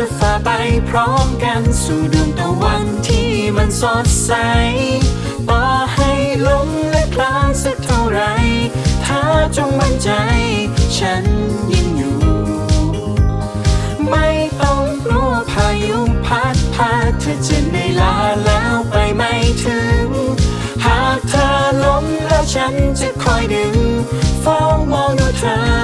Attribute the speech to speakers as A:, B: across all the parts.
A: จะฝ่าไปพร้อมกันสู่ดวงตะวันที่มันสดใสต่อให้ลมและคลานสักเท่าไรถ้าจงมั่นใจ ฉันยังอยู่ ไม่ต้องกลัวพายุพัดพาเธอจะเหนื่อยล้าแล้วไปไม่ถึง หากเธอล้มแล้วฉันจะคอยดึง เฝ้ามองดูเธอ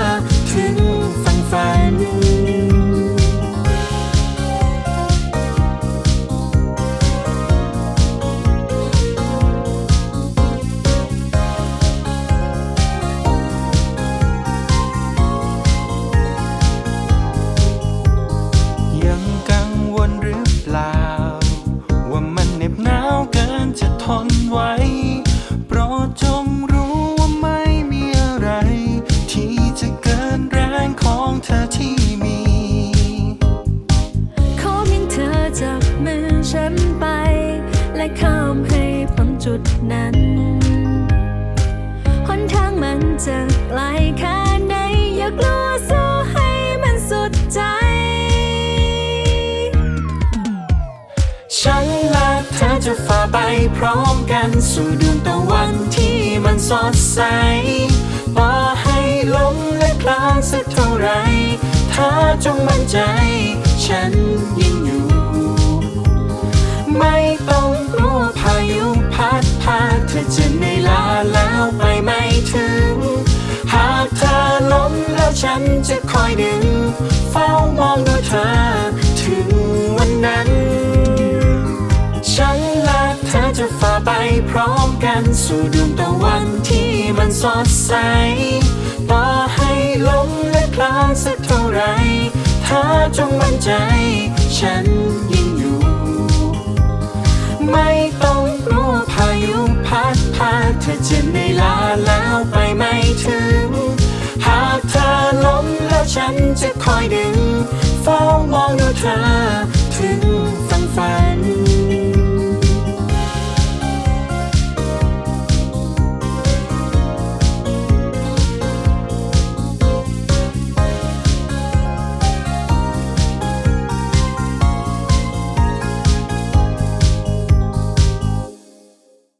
A: จุดนั้
B: นหนทางมันจะไกลแค่ไหนอย่ากลัวสู้ให้มันสุดใจ
A: ฉันและเธอจะฝ่าไปพร้อมกันสู่ดวงตะวันที่มันสดใสต่อให้ล้มและคลานสักเท่าไรถ้าจงมั่นใจ ฉันยังอยู่ จะคอยดึง เฝ้ามองดูเธอ ถึงวันนั้น ฉันและเธอจะฝ่าไปพร้อมกันสู่ดวงตะวันที่มันสดใส ต่อให้ล้มและคลานสักเท่าไรถ้าจงมั่นใจ ฉันยังอยู่ ไม่ต้อง อยดึงเฝ้ามองดูเธอ